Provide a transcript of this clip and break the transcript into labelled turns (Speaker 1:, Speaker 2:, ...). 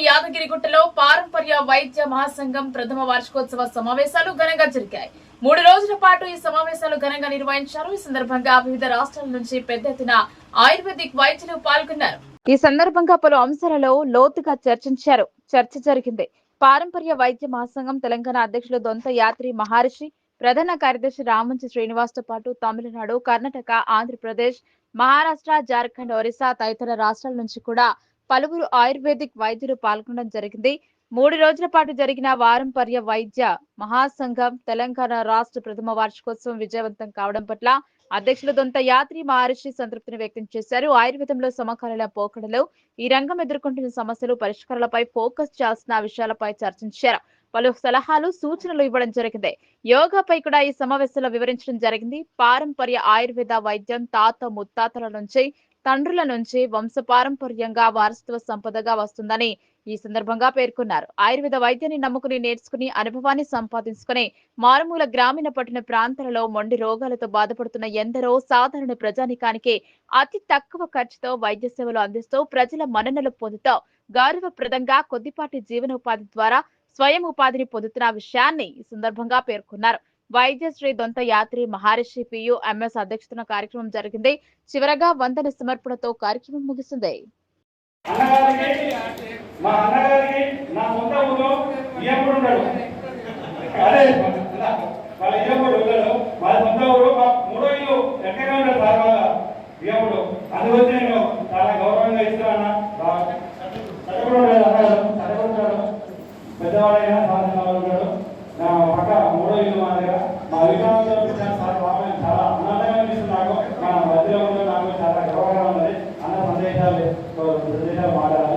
Speaker 1: జిల్లాలోని యాదగిరిగుట్టలో పారంపర్య వైద్య మహాసంఘం ప్రథమ వార్షికోత్సవ సమావేశాలు ఘనంగా జరిగాయి. మూడు రోజుల పాటు ఈ సమావేశాలు ఘనంగా నిర్వహించారు. ఈ సందర్భంగా వివిధ రాష్ట్రాల నుంచి పెద్ద ఎత్తున ఆయుర్వేదిక్ వైద్యులు పాల్గొన్నారు. ఈ సందర్భంగా పలు అంశాలలో లోతుగా చర్చించారు. చర్చ జరిగింది. పారంపర్య వైద్య మహాసంఘం తెలంగాణ అధ్యక్షులు దొంత యాత్రి మహర్షి ప్రధాన కార్యదర్శి రామంచి శ్రీనివాస్తో పాటు తమిళనాడు కర్ణాటక ఆంధ్రప్రదేశ్ మహారాష్ట్ర జార్ఖండ్ ఒరిస్సా తదితర రాష్ట్రాల నుంచి కూడా పలువురు ఆయుర్వేదిక్ వైద్యులు పాల్గొనడం జరిగింది. మూడు రోజుల పాటు జరిగిన వారంపర్య వైద్య మహాసంఘం తెలంగాణ రాష్ట్ర ప్రథమ వార్షికోత్సవం విజయవంతం కావడం పట్ల అధ్యక్షులు దొంత యాత్రి మహర్షి సంతృప్తిని వ్యక్తం చేశారు. ఆయుర్వేదంలో సమకాలీన పోకడలు ఈ రంగం ఎదుర్కొంటున్న సమస్యలు పరిష్కారాలపై ఫోకస్ చేయాల్సిన విషయాలపై చర్చించారు. పలు సలహాలు సూచనలు ఇవ్వడం జరిగింది. యోగాపై కూడా ఈ సమావేశంలో వివరించడం జరిగింది. పారంపర్య ఆయుర్వేద వైద్యం తాత ముత్తాతల నుంచి తండ్రుల నుంచి వంశపారంపర్యంగా వారసత్వ సంపదగా వస్తుందని ఈ సందర్భంగా పేర్కొన్నారు. ఆయుర్వేద వైద్యాన్ని నమ్ముకుని నేర్చుకుని అనుభవాన్ని సంపాదించుకుని మారుమూల గ్రామీణ పట్టణ ప్రాంతాలలో మొండి రోగాలతో బాధపడుతున్న ఎందరో సాధారణ ప్రజానికానికి అతి తక్కువ ఖర్చుతో వైద్య సేవలు అందిస్తూ ప్రజల మన్ననలు పొందుతూ గౌరవప్రదంగా కొద్దిపాటి జీవనోపాధి ద్వారా స్వయం ఉపాధిని పొందుతున్న విషయాన్ని ఈ సందర్భంగా పేర్కొన్నారు. వైద్య శ్రీ దొంత యాత్రి మహర్షి పియు ఎంఎస్ అధ్యక్షతన కార్యక్రమం జరిగింది. చివరగా వందన సమర్పణతో కార్యక్రమం ముగిసింది.
Speaker 2: అదే అభిమానంతో ఇచ్చాను సార్ బాబు చాలా ఉన్నతంగా అనిపిస్తుంది నాకు మన మధ్యలో ఉన్న నాకు చాలా గర్వగా ఉన్నది. అన్న సందేశాలు సందేశాలు మాట్లాడాలి.